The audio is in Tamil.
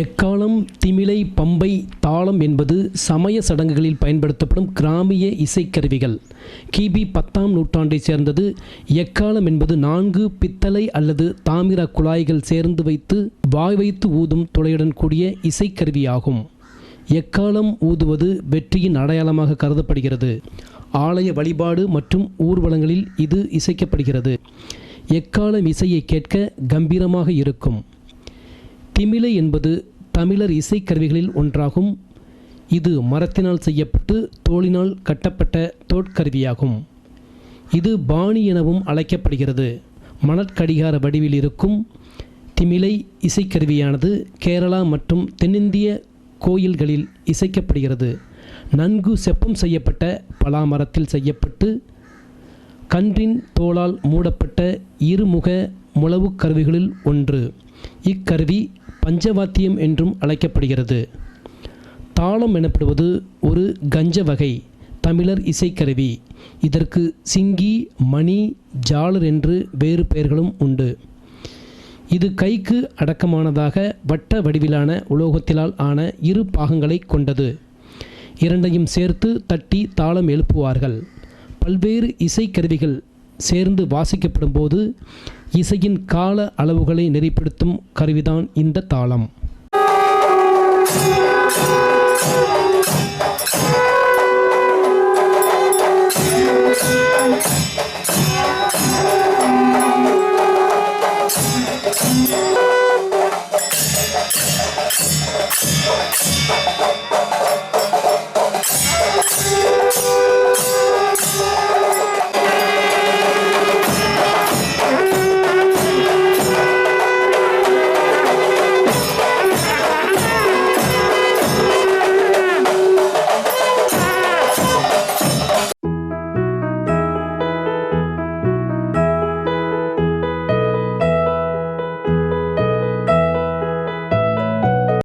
எக்காலம் திமிலை பம்பை தாளம் என்பது சமய சடங்குகளில் பயன்படுத்தப்படும் கிராமிய இசைக்கருவிகள். கிபி பத்தாம் நூற்றாண்டைச் சேர்ந்தது. எக்காலம் என்பது நான்கு பித்தளை அல்லது தாமிர குழாய்கள் சேர்ந்து வைத்து வாய் வைத்து ஊதும் துளையுடன் கூடிய இசைக்கருவியாகும். எக்காலம் ஊதுவது வெற்றியின் அடையாளமாக கருதப்படுகிறது. ஆலய வழிபாடு மற்றும் ஊர்வலங்களில் இது இசைக்கப்படுகிறது. எக்காலம் இசையை கேட்க கம்பீரமாக இருக்கும். திமிலை என்பது தமிழர் இசைக்கருவிகளில் ஒன்றாகும். இது மரத்தினால் செய்யப்பட்டு தோளினால் கட்டப்பட்ட தோற்கருவியாகும். இது பாணி எனவும் அழைக்கப்படுகிறது. மணற்கடிகார வடிவில் இருக்கும் திமிலை இசைக்கருவியானது கேரளா மற்றும் தென்னிந்திய கோயில்களில் இசைக்கப்படுகிறது. நன்கு செப்பம் செய்யப்பட்ட பலாமரத்தில் செய்யப்பட்டு கன்றின் தோளால் மூடப்பட்ட இருமுக முளவுக் கருவிகளில் ஒன்று. இக்கருவி பஞ்சவாத்தியம் என்றும் அழைக்கப்படுகிறது. தாளம் எனப்படுவது ஒரு கஞ்ச வகை தமிழர் இசைக்கருவி. இதற்கு சிங்கி மணி ஜாலர் என்று வேறு பெயர்களும் உண்டு. இது கைக்கு அடக்கமானதாக வட்ட வடிவிலான உலோகத்திலால் ஆன இரு பாகங்களை கொண்டது. இரண்டையும் சேர்த்து தட்டி தாளம் எழுப்புவார்கள். பல்வேறு இசைக்கருவிகள் சேர்ந்து வாசிக்கப்படும் போது இசையின் கால அளவுகளை நெறிப்படுத்தும் கருவிதான் இந்த தாளம். Thank